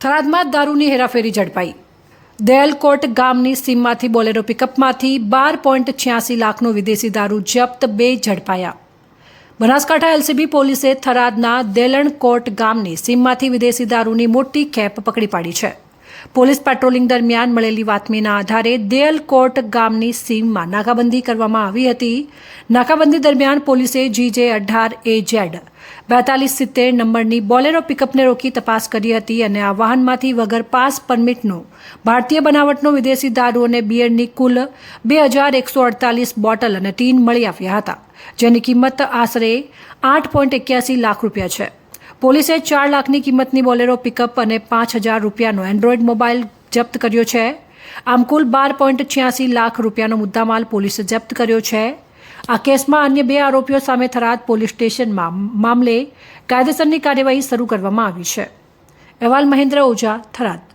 થરાદમાં દારૂની હેરાફેરી ઝડપાઈ. દેલકોટ ગામની સીમમાંથી બોલેરો પિકઅપમાંથી બાર પોઈન્ટ છ્યાસી લાખનો વિદેશી દારૂ જપ્ત બે ઝડપાયા. બનાસકાંઠા એલસીબી પોલીસે થરાદના દેલણકોટ ગામની સીમમાંથી વિદેશી દારૂની મોટી ખેપ પકડી પાડી છે. પોલીસ પેટ્રોલિંગ દરમિયાન મળેલી બાતમીના આધારે દેલકોટ ગામની સીમમાં નાકાબંધી કરવામાં આવી હતી. નાકાબંધી દરમિયાન પોલીસે જીજે અઢાર એ જેડ બેતાલીસ સિત્તેર નંબરની બોલેરો પિકઅપને રોકી તપાસ કરી હતી અને આ વાહનમાંથી વગર પાસ પરમિટનો, ભારતીય બનાવટનો વિદેશી દારૂ અને બિયરની કુલ બે હજાર એકસો અડતાલીસ બોટલ અને ટીન મળી આવ્યા હતા, જેની કિંમત આશરે આઠ પોઈન્ટ એક્યાસી લાખ રૂપિયા છે. પોલીસે ચાર લાખની કિંમતની બોલેરો પિકઅપ અને પાંચ હજાર રૂપિયાનો એન્ડ્રોઈડ મોબાઈલ જપ્ત કર્યો છે. આમ કુલ બાર પોઈન્ટ છ્યાસી લાખ રૂપિયાનો મુદ્દામાલ પોલીસે જપ્ત કર્યો છે. આ કેસમાં અન્ય બે આરોપીઓ સામે થરાદ પોલીસ સ્ટેશનમાં મામલે કાયદેસરની કાર્યવાહી શરૂ કરવામાં આવી છે. અહેવાલ મહેન્દ્ર ઓઝા, થરાદ.